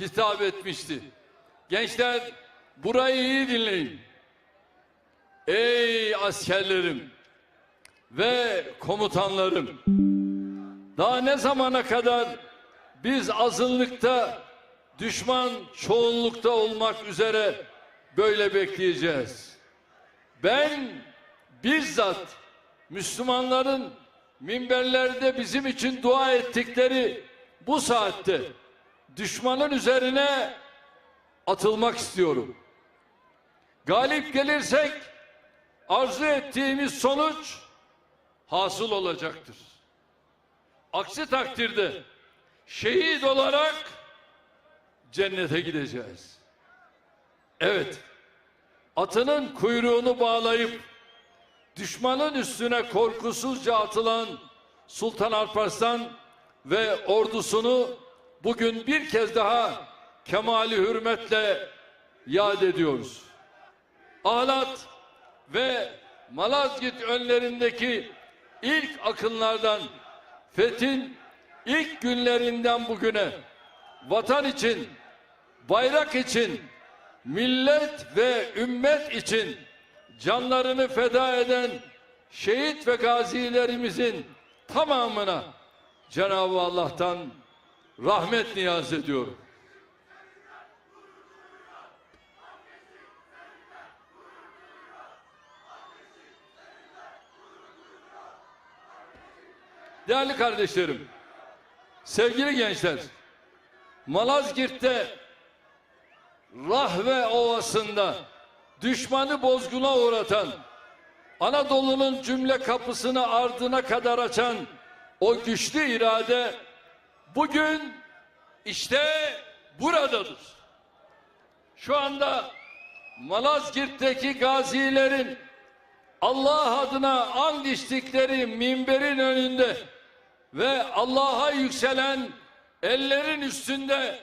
hitap etmişti. Gençler burayı iyi dinleyin. Ey askerlerim ve komutanlarım. Daha ne zamana kadar biz azınlıkta düşman çoğunlukta olmak üzere böyle bekleyeceğiz. Ben bizzat Müslümanların minberlerde bizim için dua ettikleri bu saatte düşmanın üzerine atılmak istiyorum. Galip gelirsek arzu ettiğimiz sonuç hasıl olacaktır. Aksi takdirde şehit olarak cennete gideceğiz. Evet, atının kuyruğunu bağlayıp düşmanın üstüne korkusuzca atılan Sultan Alparslan ve ordusunu bugün bir kez daha kemali hürmetle yad ediyoruz. Ahlat ve Malazgirt önlerindeki ilk akınlardan Fethin ilk günlerinden bugüne vatan için, bayrak için, millet ve ümmet için canlarını feda eden şehit ve gazilerimizin tamamına Cenab-ı Allah'tan rahmet niyaz ediyorum. Değerli kardeşlerim, sevgili gençler, Malazgirt'te Rahve Ovası'nda düşmanı bozguna uğratan, Anadolu'nun cümle kapısını ardına kadar açan o güçlü irade bugün işte buradadır. Şu anda Malazgirt'teki gazilerin Allah adına and içtikleri minberin önünde ve Allah'a yükselen ellerin üstünde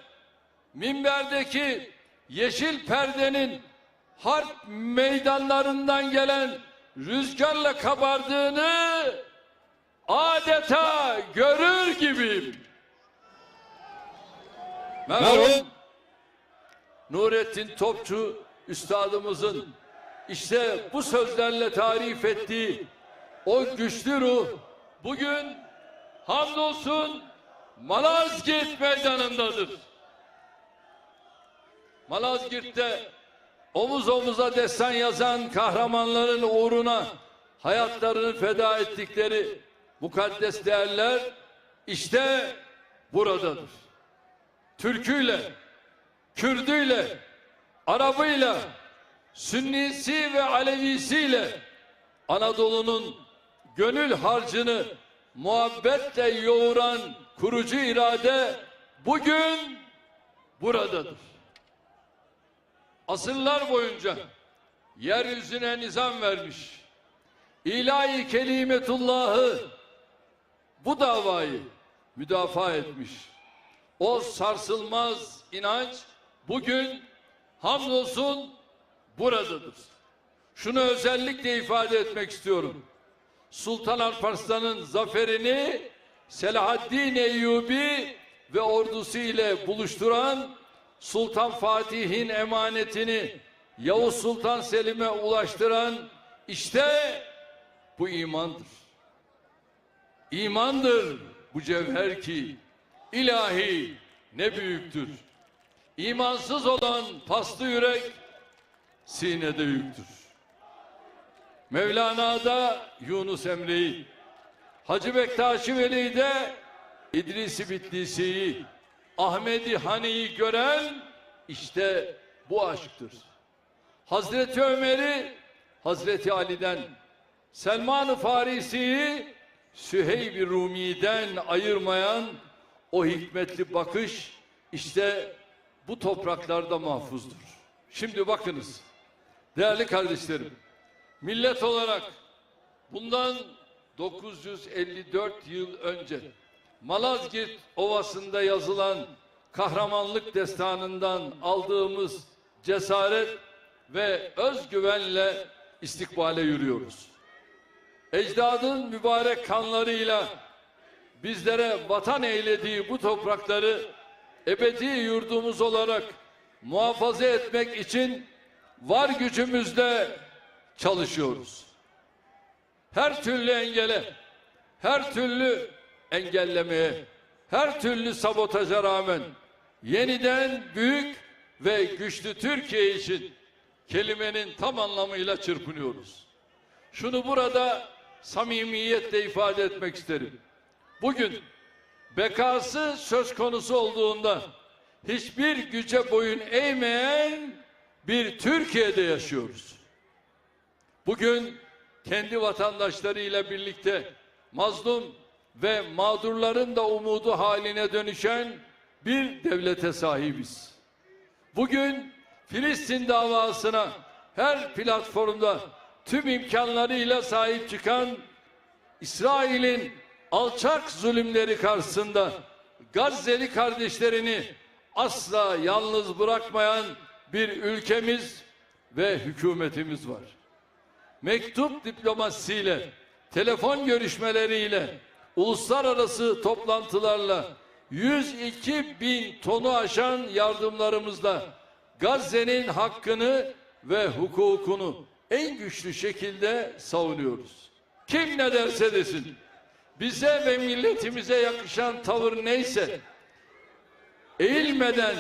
minberdeki yeşil perdenin harp meydanlarından gelen rüzgarla kabardığını adeta görür gibiyim. Merhum Nurettin Topçu üstadımızın işte bu sözlerle tarif ettiği o güçlü ruh bugün hamdolsun Malazgirt meydanındadır. Malazgirt'te omuz omuza destan yazan kahramanların uğruna hayatlarını feda ettikleri mukaddes değerler işte buradadır. Türküyle, Kürdüyle, Arabıyla, Sünnisi ve Alevisiyle Anadolu'nun gönül harcını muhabbetle yoğuran kurucu irade bugün buradadır. Asırlar boyunca yeryüzüne nizam vermiş, ilahi kelimetullahı bu davayı müdafaa etmiş. O sarsılmaz inanç bugün hamdolsun buradadır. Şunu özellikle ifade etmek istiyorum. Sultan Alparslan'ın zaferini Selahaddin Eyyubi ve ordusu ile buluşturan Sultan Fatih'in emanetini Yavuz Sultan Selim'e ulaştıran işte bu imandır. İmandır bu cevher ki ilahi ne büyüktür. İmansız olan paslı yürek sinede yüktür. Mevlana'da Yunus Emre'yi, Hacı Bektaşi Veli'de İdris-i Bitlisi'yi, Ahmedi Hani'yi gören işte bu aşktır. Hazreti Ömer'i Hazreti Ali'den, Selman-ı Farisi'yi Süheyb-i Rumi'den ayırmayan o hikmetli bakış işte bu topraklarda mahfuzdur. Şimdi bakınız değerli kardeşlerim millet olarak bundan 954 yıl önce Malazgirt Ovası'nda yazılan kahramanlık destanından aldığımız cesaret ve özgüvenle istikbale yürüyoruz. Ecdadın mübarek kanlarıyla bizlere vatan eylediği bu toprakları ebedi yurdumuz olarak muhafaza etmek için var gücümüzle çalışıyoruz. Her türlü engele, her türlü engellemeye, her türlü sabotaja rağmen yeniden büyük ve güçlü Türkiye için kelimenin tam anlamıyla çırpınıyoruz. Şunu burada samimiyetle ifade etmek isterim. Bugün bekası söz konusu olduğunda hiçbir güce boyun eğmeyen bir Türkiye'de yaşıyoruz. Bugün kendi vatandaşlarıyla birlikte mazlum ve mağdurların da umudu haline dönüşen bir devlete sahibiz. Bugün Filistin davasına her platformda tüm imkanlarıyla sahip çıkan İsrail'in alçak zulümleri karşısında Gazze'li kardeşlerini asla yalnız bırakmayan bir ülkemiz ve hükümetimiz var. Mektup diplomasisiyle, telefon görüşmeleriyle, uluslararası toplantılarla 102 bin tonu aşan yardımlarımızla Gazze'nin hakkını ve hukukunu en güçlü şekilde savunuyoruz. Kim ne derse desin, bize ve milletimize yakışan tavır neyse, eğilmeden,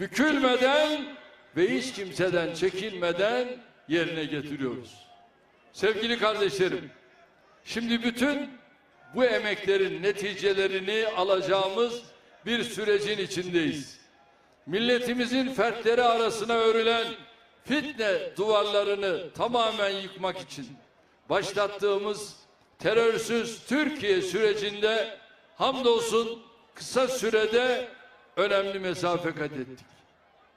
bükülmeden ve hiç kimseden çekinmeden yerine getiriyoruz. Sevgili kardeşlerim, şimdi bütün bu emeklerin neticelerini alacağımız bir sürecin içindeyiz. Milletimizin fertleri arasına örülen fitne duvarlarını tamamen yıkmak için başlattığımız terörsüz Türkiye sürecinde hamdolsun kısa sürede önemli mesafe kat ettik.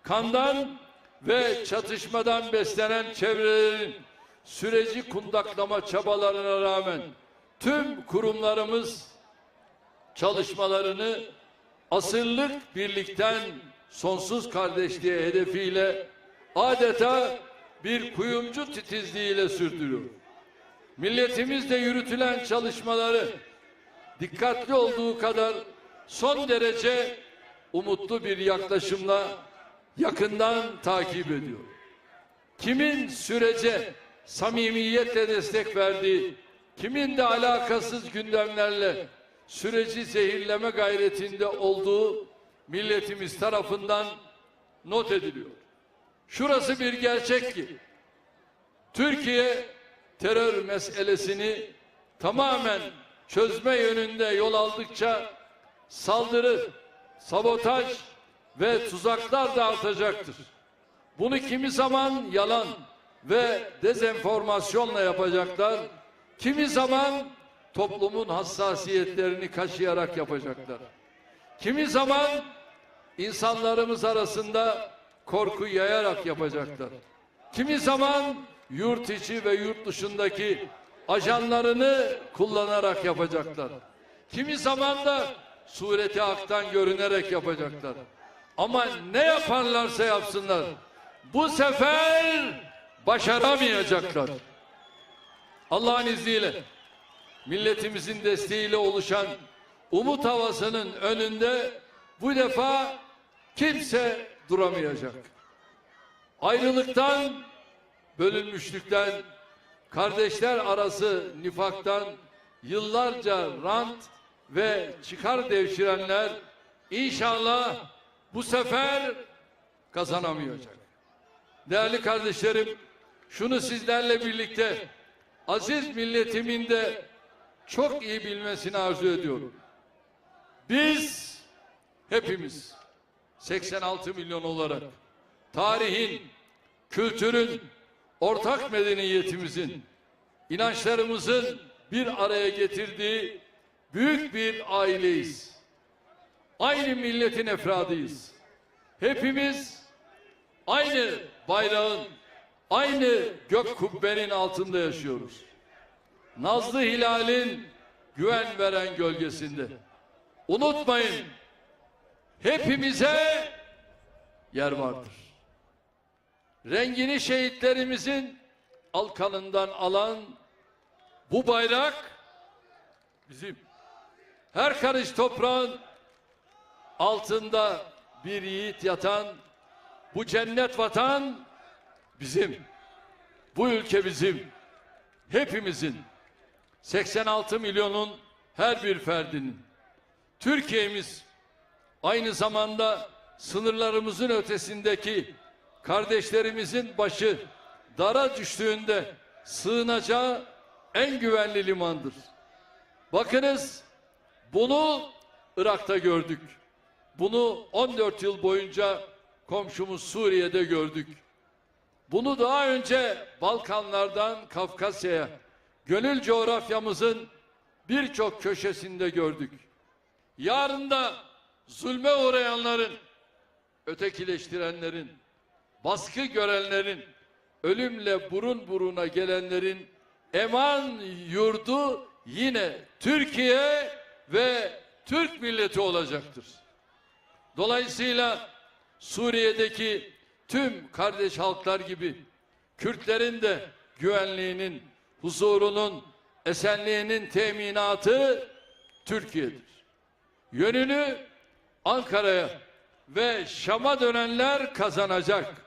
Kandan ve çatışmadan beslenen çevrelerin süreci kundaklama çabalarına rağmen tüm kurumlarımız çalışmalarını asırlık birlikten sonsuz kardeşliğe hedefiyle adeta bir kuyumcu titizliğiyle sürdürüyor. Milletimizle yürütülen çalışmaları dikkatli olduğu kadar son derece umutlu bir yaklaşımla yakından takip ediyor. Kimin sürece samimiyetle destek verdiği, kimin de alakasız gündemlerle süreci zehirleme gayretinde olduğu milletimiz tarafından not ediliyor. Şurası bir gerçek ki Türkiye terör meselesini tamamen çözme yönünde yol aldıkça saldırı, sabotaj ve tuzaklar da artacaktır. Bunu kimi zaman yalan ve dezenformasyonla yapacaklar, kimi zaman toplumun hassasiyetlerini kaşıyarak yapacaklar. Kimi zaman insanlarımız arasında korku yayarak yapacaklar. Kimi zaman yurt içi ve yurt dışındaki ajanlarını kullanarak yapacaklar. Kimi zaman da sureti aktan görünerek yapacaklar. Ama ne yaparlarsa yapsınlar bu sefer başaramayacaklar. Allah'ın izniyle milletimizin desteğiyle oluşan umut havasının önünde bu defa kimse duramayacak. Ayrılıktan, bölünmüşlükten, kardeşler arası nifaktan yıllarca rant ve çıkar devşirenler inşallah bu sefer kazanamayacak. Değerli kardeşlerim, şunu sizlerle birlikte aziz milletimin de çok iyi bilmesini arzu ediyorum. Biz hepimiz 86 milyon olarak tarihin, kültürün, ortak medeniyetimizin, inançlarımızın bir araya getirdiği büyük bir aileyiz. Aynı milletin efradıyız. Hepimiz aynı bayrağın, aynı gök kubbenin altında yaşıyoruz. Nazlı hilalin güven veren gölgesinde. Unutmayın, hepimize yer vardır. Rengini şehitlerimizin alkanından alan bu bayrak bizim. Her karış toprağın altında bir yiğit yatan bu cennet vatan bizim. Bu ülke bizim. Hepimizin 86 milyonun her bir ferdinin. Türkiye'miz aynı zamanda sınırlarımızın ötesindeki kardeşlerimizin başı dara düştüğünde sığınacağı en güvenli limandır. Bakınız bunu Irak'ta gördük. Bunu 14 yıl boyunca komşumuz Suriye'de gördük. Bunu daha önce Balkanlardan Kafkasya'ya, gönül coğrafyamızın birçok köşesinde gördük. Yarın da zulme uğrayanların, ötekileştirenlerin, baskı görenlerin, ölümle burun buruna gelenlerin eman yurdu yine Türkiye ve Türk milleti olacaktır. Dolayısıyla Suriye'deki tüm kardeş halklar gibi Kürtlerin de güvenliğinin, huzurunun, esenliğinin teminatı Türkiye'dir. Yönünü Ankara'ya ve Şam'a dönenler kazanacak.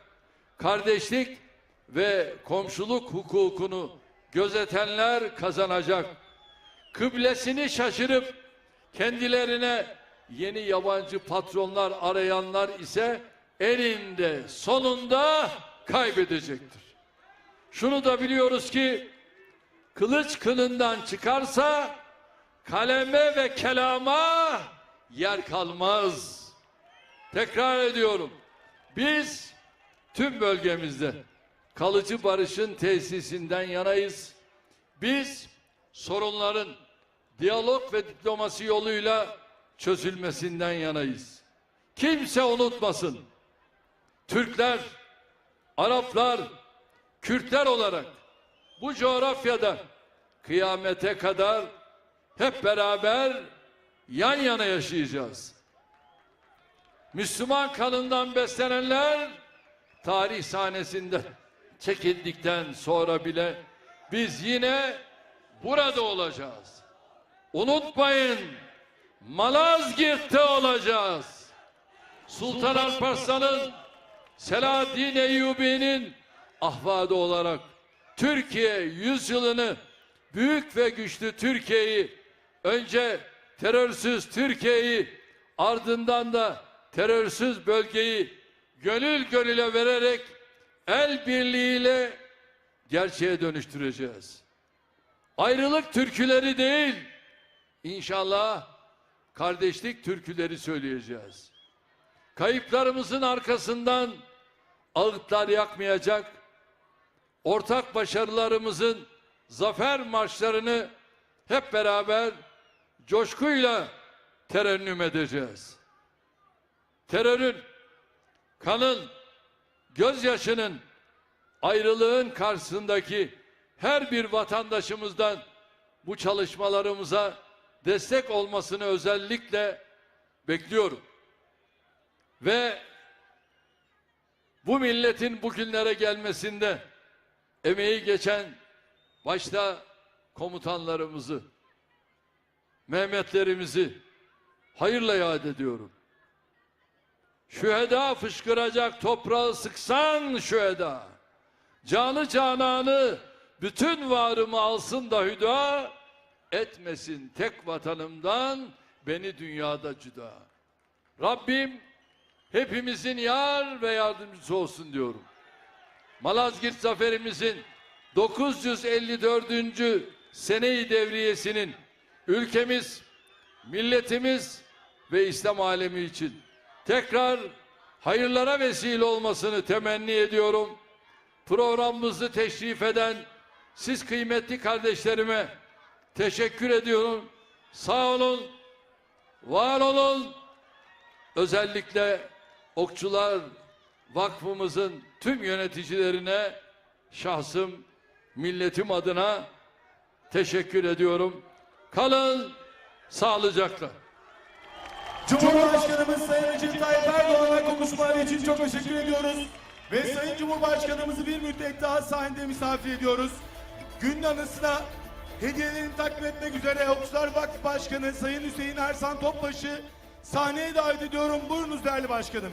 Kardeşlik ve komşuluk hukukunu gözetenler kazanacak. Kıblesini şaşırıp kendilerine yeni yabancı patronlar arayanlar ise eninde sonunda kaybedecektir. Şunu da biliyoruz ki kılıç kılından çıkarsa kaleme ve kelama yer kalmaz. Tekrar ediyorum. Biz tüm bölgemizde kalıcı barışın tesisinden yanayız. Biz sorunların diyalog ve diplomasi yoluyla çözülmesinden yanayız. Kimse unutmasın. Türkler, Araplar, Kürtler olarak bu coğrafyada kıyamete kadar hep beraber yan yana yaşayacağız. Müslüman kanından beslenenler tarih sahnesinde çekildikten sonra bile biz yine burada olacağız. Unutmayın Malazgirt'te olacağız. Sultan Alparslan'ın Selahaddin Eyyubi'nin ahvadı olarak Türkiye yüzyılını büyük ve güçlü Türkiye'yi önce terörsüz Türkiye'yi ardından da terörsüz bölgeyi gönül gönüle vererek el birliğiyle gerçeğe dönüştüreceğiz. Ayrılık türküleri değil, inşallah kardeşlik türküleri söyleyeceğiz. Kayıplarımızın arkasından ağıtlar yakmayacak, ortak başarılarımızın zafer marşlarını hep beraber coşkuyla terennüm edeceğiz. Terörün, kanın, gözyaşının, ayrılığın karşısındaki her bir vatandaşımızdan bu çalışmalarımıza destek olmasını özellikle bekliyorum. Ve bu milletin bugünlere gelmesinde emeği geçen başta komutanlarımızı, Mehmetlerimizi hayırla yad ediyorum. Şüheda fışkıracak toprağı sıksan şüheda. Canı cananı bütün varımı alsın da hüda. Etmesin tek vatanımdan beni dünyada cüda. Rabbim hepimizin yar ve yardımcısı olsun diyorum. Malazgirt zaferimizin 954. seneyi devriyesinin ülkemiz, milletimiz ve İslam alemi için tekrar hayırlara vesile olmasını temenni ediyorum. Programımızı teşrif eden siz kıymetli kardeşlerime teşekkür ediyorum. Sağ olun, var olun. Özellikle Okçular Vakfımızın tüm yöneticilerine şahsım, milletim adına teşekkür ediyorum. Kalın sağlıcakla. Cumhurbaşkanımız Sayın Recep Tayyip Erdoğan'a konuşmaları için çok teşekkür ediyoruz. Ve Sayın Cumhurbaşkanımızı bir müddet daha sahnede misafir ediyoruz. Günün anısına hediyelerini takdim etmek üzere Okçular Vakfı Başkanı Sayın Hüseyin Ersan Topbaşı sahneye davet ediyorum. Buyurunuz değerli başkanım.